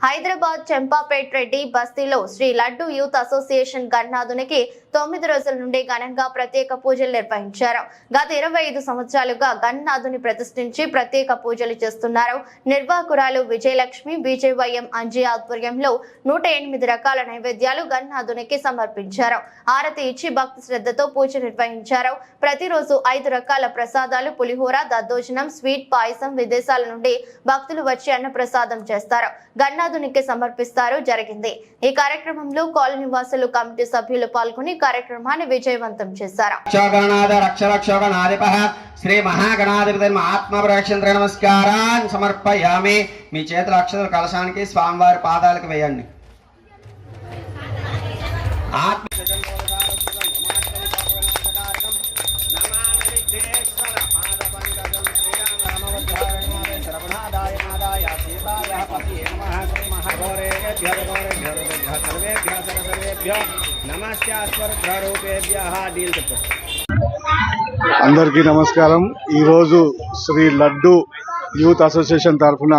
హైదరాబాద్ చెంపాపేట్ రెడ్డి బస్తీలో Shri laddu youth association గన్నాథునికి తొమ్మిది రోజుల నుండి ఘనంగా ప్రత్యేక పూజలు నిర్వహించారు. గత ఇరవై ఐదు సంవత్సరాలుగా గన్నాథుని ప్రతిష్ఠించి ప్రత్యేక పూజలు చేస్తున్నారు. నిర్వాహకురాలు విజయలక్ష్మి విజయవైఎం అంజీ ఆధ్వర్యంలో నూట ఎనిమిది రకాల నైవేద్యాలు గన్నాథునికి సమర్పించారు. ఆరతి ఇచ్చి భక్తి శ్రద్ధతో పూజ నిర్వహించారు. ప్రతిరోజు ఐదు రకాల ప్రసాదాలు పులిహోర దద్దోజనం స్వీట్ పాయసం విదేశాల నుండి భక్తులు వచ్చి అన్న ప్రసాదం చేస్తారు. గన్నాథునికి సమర్పిస్తారు. జరిగింది. ఈ కార్యక్రమంలో కాలనీ వాసులు కమిటీ సభ్యులు పాల్గొని కార్యక్రమాన్ని విజయవంతం చేశారు. శ్రీ మహాగణాధిపతి ఆత్మప్రక్షంద్ర నమస్కారాన్ని సమర్పయామి. మీ చేతుల అక్షర కలశానికి స్వామివారి పాదాలకు వేయండి. ఆత్మ చెప్పు అందరికీ నమస్కారం. ఈరోజు శ్రీ లడ్డు యూత్ అసోసియేషన్ తరఫున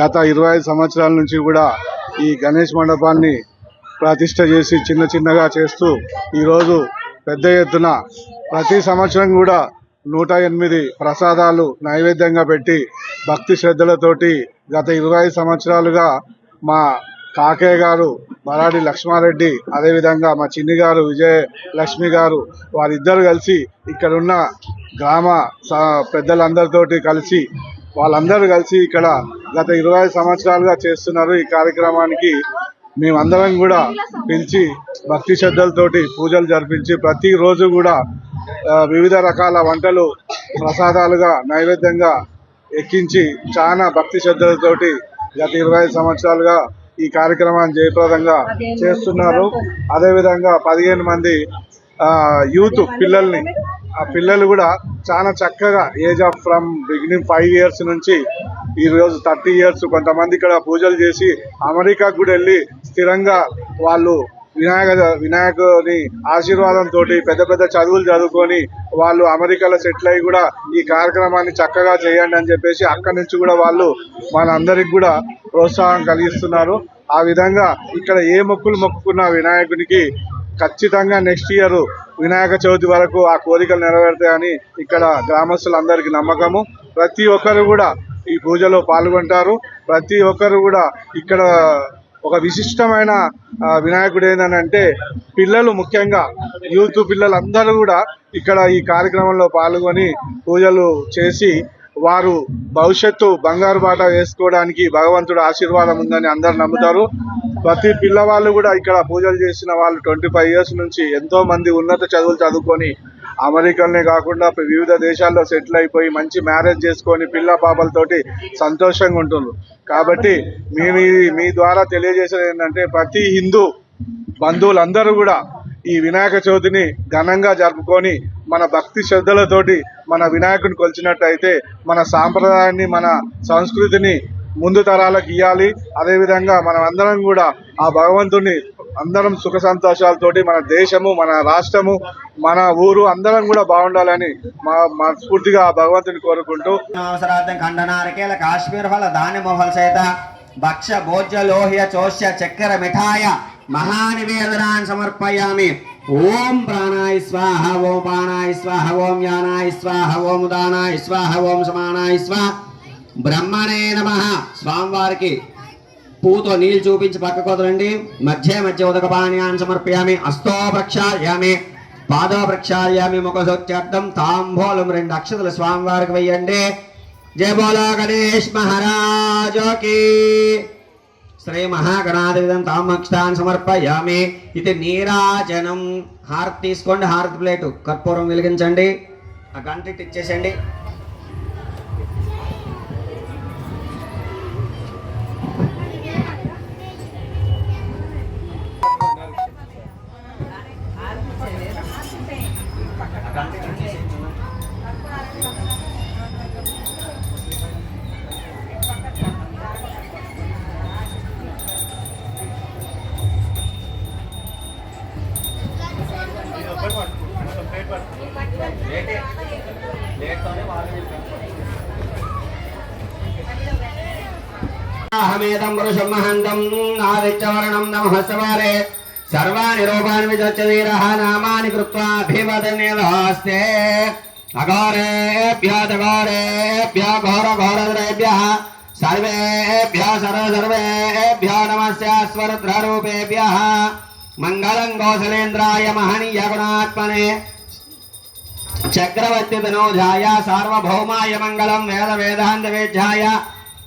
గత ఇరవై ఐదు సంవత్సరాల నుంచి కూడా ఈ గణేష్ మండపాన్ని ప్రతిష్ట చేసి చిన్న చిన్నగా చేస్తూ ఈరోజు పెద్ద ఎత్తున ప్రతి సంవత్సరం కూడా నూట ఎనిమిది ప్రసాదాలు నైవేద్యంగా పెట్టి భక్తి శ్రద్ధలతోటి గత ఇరవై ఐదు సంవత్సరాలుగా మా కాకయ్య గారు మరాడి లక్ష్మారెడ్డి అదేవిధంగా మా చిన్ని గారు విజయ లక్ష్మి గారు వారిద్దరు కలిసి ఇక్కడున్న గ్రామ స- పెద్దలందరితోటి కలిసి వాళ్ళందరూ కలిసి ఇక్కడ గత ఇరవై ఐదు సంవత్సరాలుగా చేస్తున్నారు ఈ కార్యక్రమానికి. మేమందరం కూడా పిలిచి భక్తి శ్రద్ధలతోటి పూజలు జరిపించి ప్రతిరోజు కూడా వివిధ రకాల వంటలు ప్రసాదాలుగా నైవేద్యంగా ఎక్కించి చాలా భక్తి శ్రద్ధలతోటి గత ఇరవై ఐదు సంవత్సరాలుగా ఈ కార్యక్రమాన్ని జయప్రదంగా చేస్తున్నారు. అదేవిధంగా పదిహేను మంది యూత్ పిల్లల్ని ఆ పిల్లలు కూడా చాలా చక్కగా age of from beginning five years నుంచి ఈ రోజు థర్టీ ఇయర్స్ కొంతమంది ఇక్కడ పూజలు చేసి అమెరికాకు కూడా వెళ్ళి స్థిరంగా వాళ్ళు వినాయక వినాయకుని ఆశీర్వాదంతో పెద్ద పెద్ద చదువులు చదువుకొని వాళ్ళు అమెరికాలో సెటిల్ అయ్యి కూడా ఈ కార్యక్రమాన్ని చక్కగా చేయండి అని చెప్పేసి అక్కడి నుంచి కూడా వాళ్ళు మనందరికి కూడా ప్రోత్సాహం కలిగిస్తున్నారు. ఆ విధంగా ఇక్కడ ఏ మొక్కులు మొక్కుకున్న వినాయకునికి ఖచ్చితంగా నెక్స్ట్ ఇయర్ వినాయక చవితి వరకు ఆ కోరికలు నెరవేరుతాయని ఇక్కడ గ్రామస్తులందరికీ నమ్మకము. ప్రతి ఒక్కరు కూడా ఈ పూజలో పాల్గొంటారు. ప్రతి ఒక్కరు కూడా ఇక్కడ ఒక విశిష్టమైన వినాయకుడు ఏంటంటే పిల్లలు ముఖ్యంగా యూత్ పిల్లలందరూ కూడా ఇక్కడ ఈ కార్యక్రమంలో పాల్గొని పూజలు చేసి వారు భవిష్యత్తు బంగారు బాట వేసుకోవడానికి భగవంతుడు ఆశీర్వాదం ఉందని అందరు నమ్ముతారు. ప్రతి పిల్లవాళ్ళు కూడా ఇక్కడ పూజలు చేసిన వాళ్ళు ట్వంటీ ఫైవ్ ఇయర్స్ నుంచి ఎంతో మంది ఉన్నత చదువులు చదువుకొని అమెరికల్ని కాకుండా వివిధ దేశాల్లో సెటిల్ అయిపోయి మంచి మ్యారేజ్ చేసుకొని పిల్ల పాపలతోటి సంతోషంగా ఉంటున్నారు కాబట్టి మేము మీ- మీ ద్వారా తెలియజేసేది ఏంటంటే ప్రతి హిందూ బంధువులందరూ కూడా ఈ వినాయక చవితిని ఘనంగా జరుపుకొని మన భక్తి శ్రద్ధలతోటి మన వినాయకుని కొలిచినట్టయితే మన సాంప్రదాయాన్ని మన సంస్కృతిని ముందు తరాలకు ఇవ్వాలి అదేవిధంగా మనం అందరం కూడా ఆ భగవంతుని అందరం సుఖ సంతోషాలతోటి మన దేశము మన రాష్ట్రము మన ఊరు అందరం కూడా బాగుండాలని మా మనస్ఫూర్తిగా భగవంతుని కోరుకుంటూ. అవసరార్థం ఖండనారకేల కాశ్మీర్ ఫల ధాన్యమోహల్ సహిత భక్ష భోజ్య లోహ్య చోష్య చక్కెర మిఠాయ మహానివేదనాన్ని సమర్పయామి. ఓం ప్రాణాయ స్వాహ ఓం ప్రాణాయ స్వాహ ఓం యానాయ స్వాహ ఓం దానాయ స్వాహ ఓం సమానాయ స్వాహ. బ్రహ్మణే నమ. స్వామివారికి పూతో నీళ్ళు చూపించి పక్కకు వదలండి. మధ్య మధ్య ఉదక పానీయాన్ని సమర్పయామి. అస్తో ప్రక్షాళ్యామి. పాదో ప్రక్షాళ్యామి ముఖసోత్యర్థం తాంబూలం రెండు అక్షతలు స్వామివారికి వెయ్యండి. జయ బోలో గణేష్ మహారాజోకి శ్రీ మహాగణాధిపతం తామక్షాన్ని సమర్పయామి. ఇది నీరాజనం. హారతి తీసుకోండి. హారతి ప్లేటు. కర్పూరం వెలిగించండి. ఆ గంట ఇటు అహమేదం పురుషం మహంతం ఆదిత్యవర్ణం నమః సర్వాణి రూపాన్ని విచర్య వీర నామాని కృత్వా అభివదన్యదాస్తే అఘోరేభ్యో ఘోర ఘోరద్రేభ్యः సర్వేభ్యः సర్వ సర్వేభ్యో నమస్యాస్వరుద్రరూపేభ్యः మంగళం కౌసలేంద్రాయ మహనీయ గుణాత్మనే. చక్రవర్తి తనోజాయ సార్వభౌమాయ మంగళం వేద వేదాంత వేద్యాయ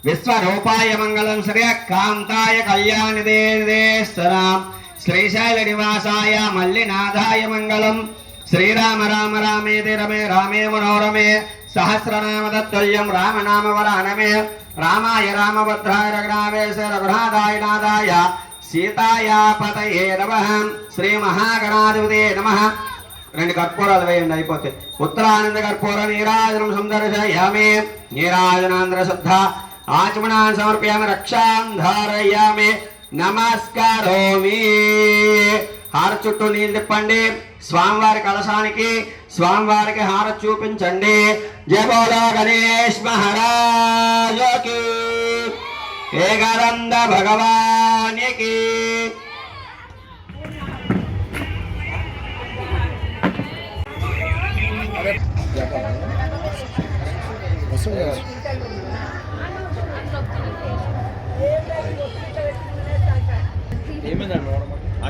విశ్వరూపాయ మంగళం శ్రేయకాంతాయ కళ్యాణిదేశ్వరాం శ్రీశైల నివాసాయ మల్లినాథాయ మంగళం. శ్రీరామ రామ రామేది రమే రామే మనోరమే. సహస్రనామ తత్తుల్యం రామనామ వరానమే రామాయ రామభద్రాయ రఘునావేశ రఘునాథాయ నాథాయ. సీతాయ పతయే శ్రీ మహాగణాధిపతే నమ. రెండు కర్పూరాలు వేయండి అయిపోతే ఉత్తరానంద కర్పూర నీరాజనం సందర్శయామి నీరాజనాంధ్ర శుద్ధ ఆచమనాన్ని సమర్పయామి రక్షాం ధారయామి. నమస్కారోమి. హార చుట్టూ నీళ్ళు తిప్పండి. స్వామివారి కలశానికి స్వామివారికి హార చూపించండి. జయబోలో గణేష్ మహారాజకి ఏకానంద భగవానికి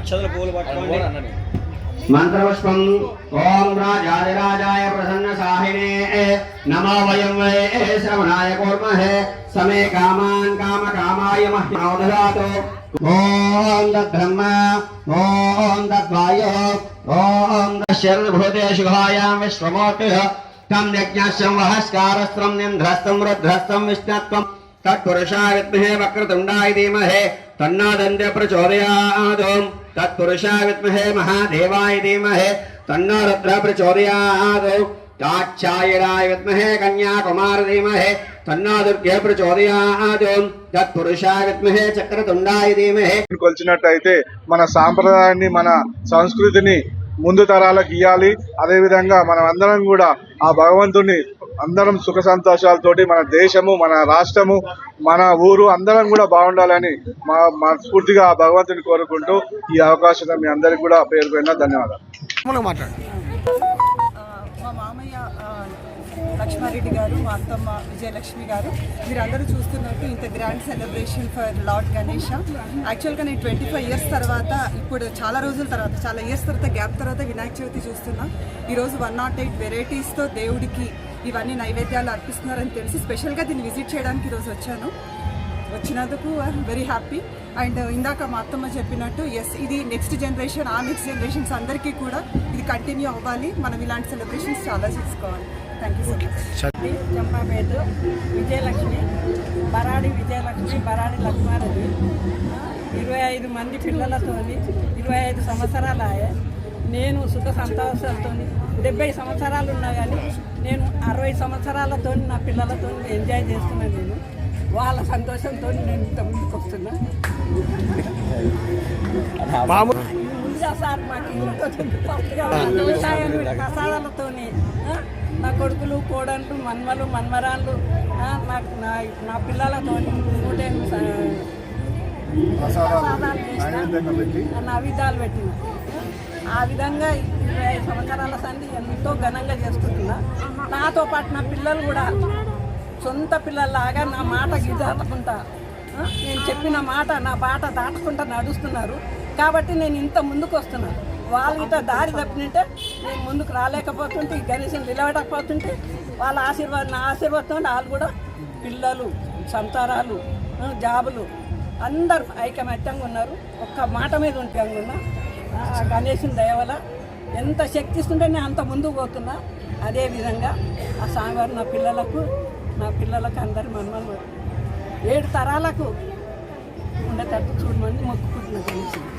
అక్షతల పూలు పట్టుకోండి మంత్రపుష్పం ఓం రాజాదిరాజాయ ప్రసన్న సాహినే నమో వయం వై శ్రవణాయ కూర్మహే సమే కామాన్ కామ కామాయ మహ్యోదదాతు ఓం తద్బ్రహ్మ ఓం తద్వాయు ఓం తశరణభూతేషుఘాయాం విశ్వమూర్తి తం యజ్ఞస్యం వహస్కారస్త్రం నింధ్రస్తం రుద్రస్తం విష్ణత్వం తత్పురుషా విద్మహే వక్రతుండాయ ధీమహే తన్నాదండ్య ప్రచోదయాద్ తత్పురుషా విద్మహే మహాదేవాయ ధీమహే తన్నో రుద్ర ప్రచోదయాద్ తాచ్ఛాయనాయ విద్మహే కన్యాకుమార ధీమహే తన్నో దుర్గే ప్రచోదయాద్ తత్పురుషా విద్మహే చక్రతుండాయ ధీమహే కొలిచినట్టయితే మన సాంప్రదాయాన్ని మన సంస్కృతిని ముందు తరాలకు ఇవ్వాలి అదేవిధంగా మనం అందరం కూడా ఆ భగవంతుని అందరం సుఖ సంతోషాలతోటి మన దేశము మన రాష్ట్రము మన ఊరు అందరం కూడా బాగుండాలని మా మనస్ఫూర్తిగా ఆ భగవంతుని కోరుకుంటూ ఈ అవకాశం మీ అందరికి కూడా పేరు పేరున ధన్యవాదాలు. లక్ష్మారెడ్డి గారు మా అత్తమ్మ విజయలక్ష్మి గారు. మీరందరూ చూస్తున్నట్టు ఇంత grand celebration for lord Ganesha యాక్చువల్గా నేను ట్వంటీ ఫైవ్ ఇయర్స్ తర్వాత ఇప్పుడు చాలా రోజుల తర్వాత చాలా ఇయర్స్ తర్వాత గ్యాప్ తర్వాత వినాయక చవితి చూస్తున్నా. ఈరోజు వన్ నాట్ ఎయిట్ వెరైటీస్తో దేవుడికి ఇవన్నీ నైవేద్యాలు అర్పిస్తున్నారని తెలిసి స్పెషల్గా దీన్ని విజిట్ చేయడానికి ఈరోజు వచ్చాను. వచ్చినందుకు వెరీ హ్యాపీ అండ్ ఇందాక మా అత్తమ్మ చెప్పినట్టు ఎస్ ఇది నెక్స్ట్ జనరేషన్ ఆ నెక్స్ట్ జనరేషన్స్ అందరికీ కూడా ఇది కంటిన్యూ అవ్వాలి. మనం ఇలాంటి సెలబ్రేషన్స్ చాలా చేసుకోవాలి. Thank you so much Champapeta Vijayalakshmi Baradi Vijayalakshmi Baradi Lakshmareddy. ఇరవై ఐదు మంది పిల్లలతోని ఇరవై ఐదు సంవత్సరాలు నేను సుఖ సంతోషాలతో డెబ్బై సంవత్సరాలు ఉన్నా కానీ నేను అరవై సంవత్సరాలతో నా పిల్లలతో ఎంజాయ్ చేస్తున్నా నేను. వాళ్ళ సంతోషంతో నేను ఇంత ముందుకు వస్తున్నా. ముందుగా సార్ మాకు ఇంట్లో ఫస్ట్గా వ్యవసాయం కసాదాలతోని ఆ, నా కొడుకులు కోడళ్ళు మన్మలు మన్మరాళ్ళు నాకు నా నా పిల్లలతో స- ప్రసాదాలు చేసిన నైవేద్యాలు పెట్టిన. ఆ విధంగా ఇరవై ఐదు సంవత్సరాల సంది ఎంతో ఘనంగా చేసుకుంటున్నా. నాతో పాటు నా పిల్లలు కూడా సొంత పిల్లల్లాగా నా మాట దాటకుంటా. నేను చెప్పిన మాట నా బాట దాటకుండా నడుస్తున్నారు. కాబట్టి నేను ఇంత ముందుకు వస్తున్నాను వాళ్ళు ఇట్లా దారి తప్పినంటే నేను ముందుకు రాలేకపోతుంటే ఈ గణేశం నిలబడకపోతుంటే వాళ్ళ ఆశీర్వాదం నా ఆశీర్వాదంతో వాళ్ళు కూడా పిల్లలు సంసారాలు జాబులు అందరూ ఐకమత్యంగా ఉన్నారు. ఒక్క మాట మీద ఉంటే ఉన్నా ఆ గణేశుని దయ ఎంత శక్తి ఇస్తుంటే నేను అంత ముందుకు పోతున్నా. అదేవిధంగా ఆ స్వామివారు నా పిల్లలకు నా పిల్లలకు అందరి మనమలు ఏడు తరాలకు ఉండేటట్టు చూడమని మొక్కుకుంటున్నా